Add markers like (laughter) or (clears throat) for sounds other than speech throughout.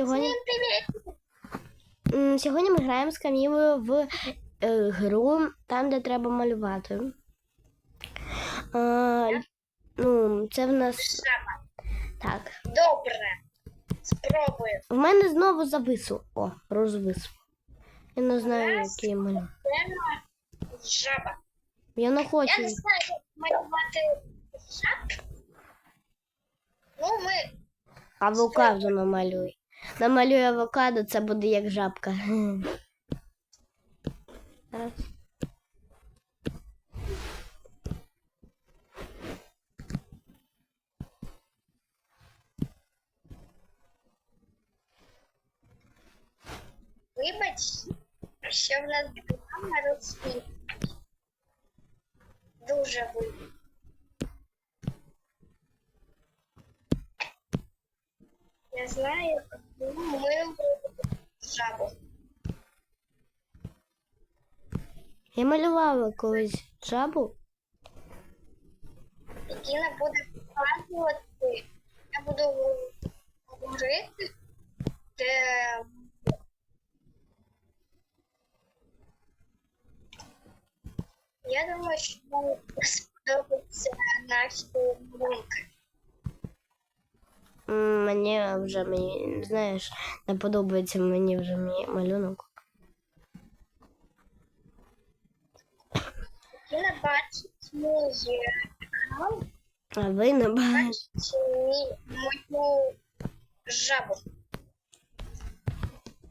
Сьогодні, сьогодні ми граємо з Камілою в е, гру там, де треба малювати. А, ну, це в нас так. Добре. Спробую. В мене знову зависло. О, розвисло. Я не знаю, який малюю. Жаба. Я не хочу. Я не знаю, як малювати жаб. Ну, ми Авокадо намалюй. Намалюй авокадо, це буде як жабка. Вибач, що в нас камера розсвіт. Дуже вибач. Я знаю, ну, ми жабу. Я малювала колись жабу. Діна буде показувати, я буду говорити, де я думаю, що вам сподобаються наші малюнки. М, Мені вже мені, знаєш, не подобається мені вже мій малюнок. Діна бачить мій канал, А ви не бачите. мій, мою жабу.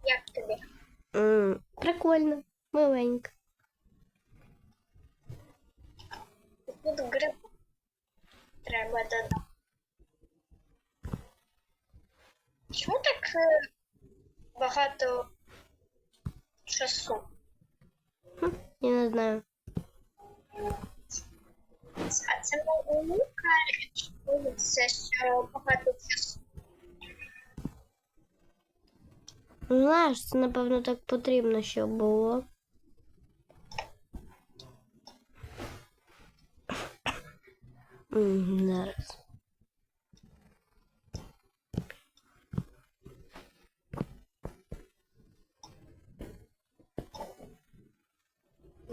Як тобі? М, Прикольно, миленько. Тут гриб треба додати. Чому так е, багато часу? Хм, Я не знаю. А це наука, чи це що багато часу? Ну, Знаєш, це напевно так потрібно, щоб було. (clears throat) М, Зараз.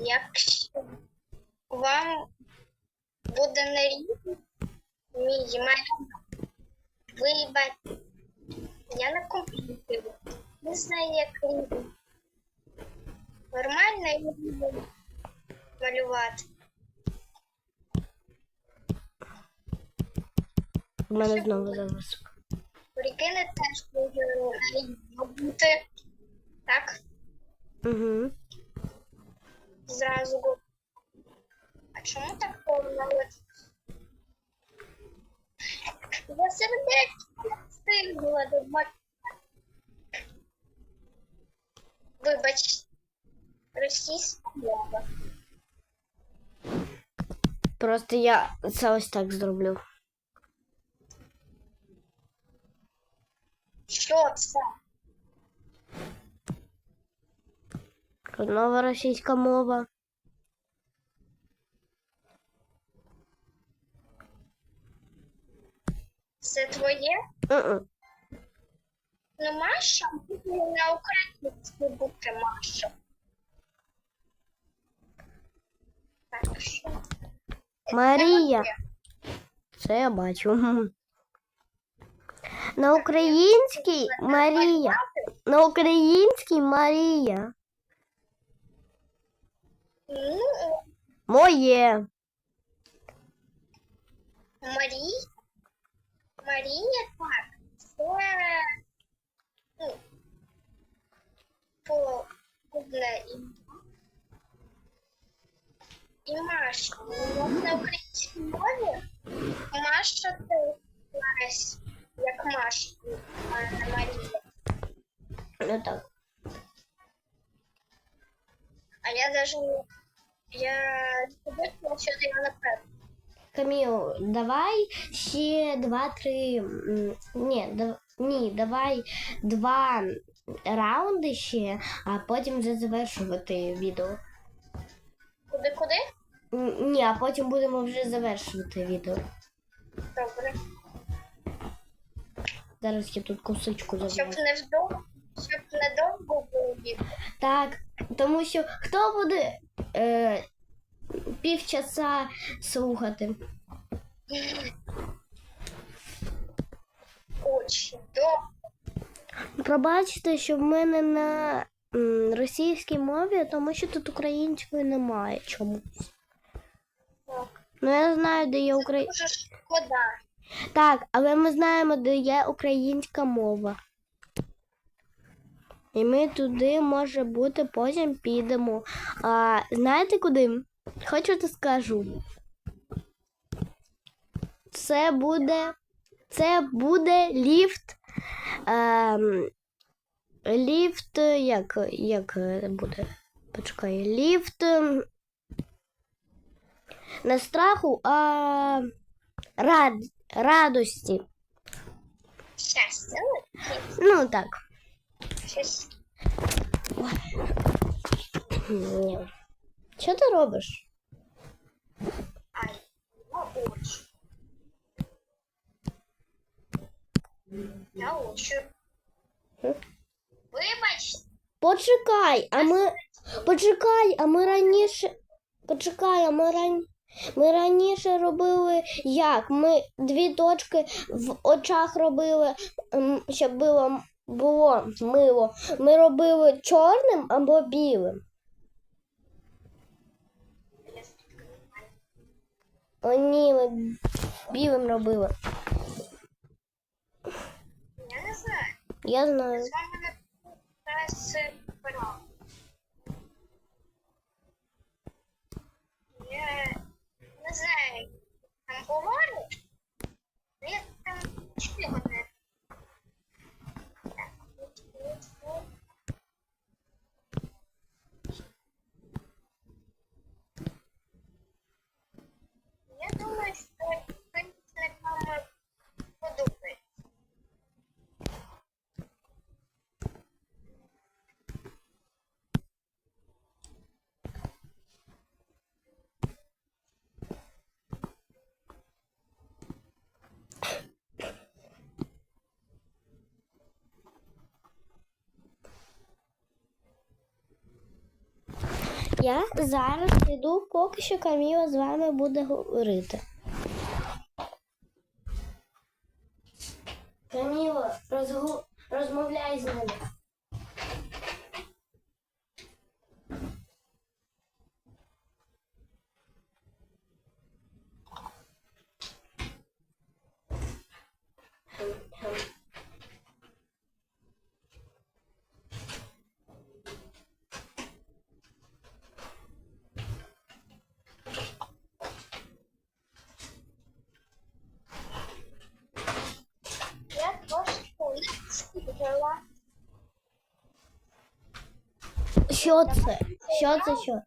Якщо вам буде не рівно мій малюнок, вибачте, я на комп'ютері. Не знаю, як рівно. Нормально я буду малювати. У мене знову завис. Прикине теж може рівно бути. Так, Угу. Зразу. го- А чому так помилилось? Я сердечко не встигла добавити. Вибач, російська мова. Просто я це ось так зроблю. Що це? Нова російська мова. Це твоє? Мгм. Ну, Маша, на українській бути Маша. Так, що? Марія. Це я бачу. На українській Марія. На українській Марія. Моє. Марія. Марія, так. Це ну, повне ім'я. І Маша. На українській мові Маша якась як Маша, а не Марія. Ну так. А я даже я не що я напевно. Каміл, давай ще два-три. Ні, да- ні, давай два раунди ще, а потім вже завершувати відео. Куди куди? М, Ні, а потім будемо вже завершувати відео. Добре. Зараз я тут косичку Щоб заберу. не вдовго, щоб недовго було відео. Так, тому що хто буде е, півчаса слухати? Очень. Пробачте, що в мене на м, російській мові, тому що тут української немає чомусь. Так. Ну я знаю, де є шкода. Так, але ми знаємо, де є українська мова. І ми туди, може бути, потім підемо. А, знаєте куди? Хочете скажу? Це буде. Це буде ліфт. Ем, ліфт. Як, як буде? Почекай, ліфт. ем, Не страху, а рад, радості. Щастя. Ну так. Щастя. Ні. Що ти робиш? Ай. Я учу. Вибач, Почекай, а ми. Почекай, а ми раніше. Почекай, а ми раніше. Ми раніше робили як? Ми дві точки в очах робили, ем, щоб було, було мило. Ми робили чорним або білим. О, ні, ми білим робили. я не знаю. Я знаю. З вами зараз пора. Я не знаю, там говориш? Я там нічого не. Так, от, от, от. Я думаю, що підписникам подобається. Я зараз йду, поки що Каміла з вами буде говорити. Що це? Що це що?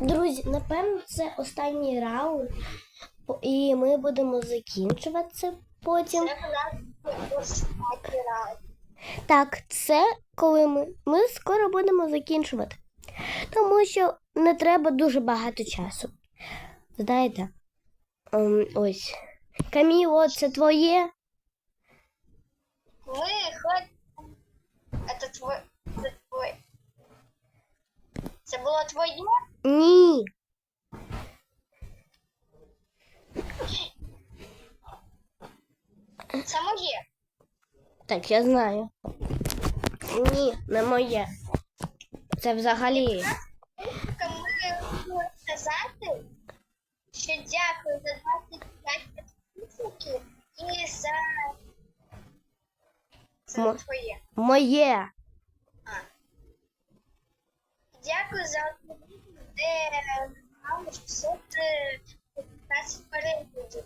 Друзі, напевно, це останній раунд, і ми будемо закінчувати це потім. Так, це коли ми, ми скоро будемо закінчувати. Тому що не треба дуже багато часу. Знаєте? Ем, ось. Каміло, це твоє? Мы хоть... Это твой... Это твой... Це було твоє? Ні. Це моє. Так, я знаю. Ні, не моє. Це взагалі. Ми хотіли сказати, що дякую за 25 підписників і за... Мо- твоє. Моє. Дякую за відео, де мало 615 переглядів.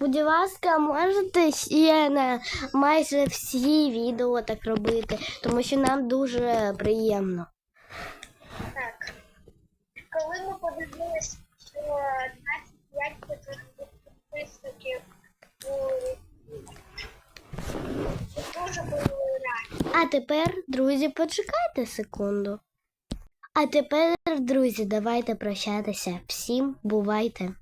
Будь ласка, можете ще на майже всі відео так робити, тому що нам дуже приємно. Так. Коли ми подивилися, що 25 підписників А тепер, друзі, почекайте секунду. А тепер, друзі, давайте прощатися. Всім бувайте!